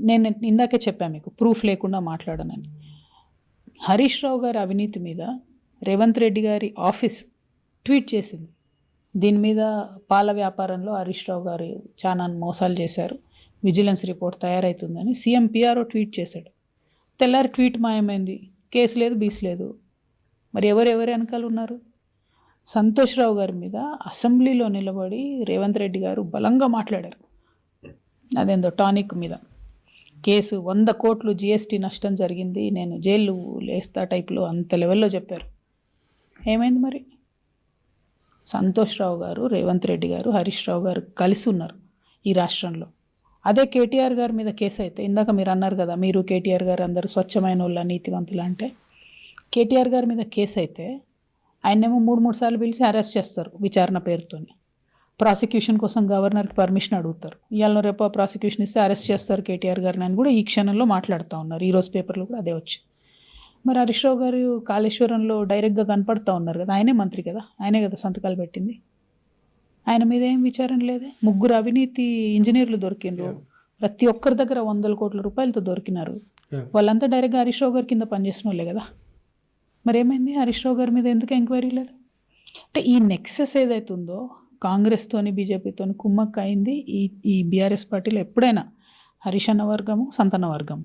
నేను ఇందాకే చెప్పాను మీకు ప్రూఫ్ లేకుండా మాట్లాడనని. హరీష్ రావు గారి అవినీతి మీద రేవంత్ రెడ్డి గారి ఆఫీస్ ట్వీట్ చేసింది. దీని మీద పాల వ్యాపారంలో హరీష్ రావు గారు చాలా మోసాలు చేశారు. విజిలెన్స్ రిపోర్ట్ తయారవుతుందని సీఎం పిఆర్ఓ ట్వీట్ చేశాడు. తెల్లారి ట్వీట్ మాయమైంది. కేసు లేదు బీస్ లేదు. మరి ఎవరెవరు వెనకాల ఉన్నారు? సంతోష్ రావు గారి మీద అసెంబ్లీలో నిలబడి రేవంత్ రెడ్డి గారు బలంగా మాట్లాడారు. అదేందో టానిక్ మీద. కేసు వంద కోట్లు జిఎస్టీ నష్టం జరిగింది నేను జైలు లేస్తా టైప్లో అంత లెవెల్లో చెప్పారు. ఏమైంది మరి? సంతోష్ రావు గారు రేవంత్ రెడ్డి గారు హరీష్ రావు గారు కలిసి ఉన్నారు ఈ రాష్ట్రంలో. అదే కేటీఆర్ గారి మీద కేసు అయితే ఇందాక మీరు అన్నారు కదా మీరు కేటీఆర్ గారు అందరూ స్వచ్ఛమైన వాళ్ళ నీతివంతులు అంటే కేటీఆర్ గారి మీద కేసు అయితే ఆయనేమో మూడు మూడు సార్లు పిలిచి అరెస్ట్ చేస్తారు విచారణ పేరుతోని. ప్రాసిక్యూషన్ కోసం గవర్నర్కి పర్మిషన్ అడుగుతారు. ఇవాళ రేపు ప్రాసిక్యూషన్ ఇస్తే అరెస్ట్ చేస్తారు కేటీఆర్ గారిని అని కూడా ఈ క్షణంలో మాట్లాడుతూ ఉన్నారు. ఈరోజు పేపర్లో కూడా అదే వచ్చి. మరి హరీష్ రావు గారు కాళేశ్వరంలో డైరెక్ట్గా కనపడుతూ ఉన్నారు కదా ఆయనే మంత్రి కదా ఆయనే కదా సంతకాలు పెట్టింది. ఆయన మీద ఏం విచారణ లేదే? ముగ్గురు అవినీతి ఇంజనీర్లు దొరికిండ్రు. ప్రతి ఒక్కరి దగ్గర వందల కోట్ల రూపాయలతో దొరికినారు. వాళ్ళంతా డైరెక్ట్గా హరీష్ రావు గారి కింద పనిచేసిన వాళ్ళే కదా. మరి ఏమైంది హరీష్ రావు గారి మీద ఎందుకు ఎంక్వైరీ లేదు? అంటే ఈ నెక్సెస్ ఏదైతే ఉందో కాంగ్రెస్తోని బీజేపీతోని కుమ్మక్క అయింది ఈ ఈ బీఆర్ఎస్ పార్టీలో ఎప్పుడైనా హరిశన వర్గము సంతన వర్గం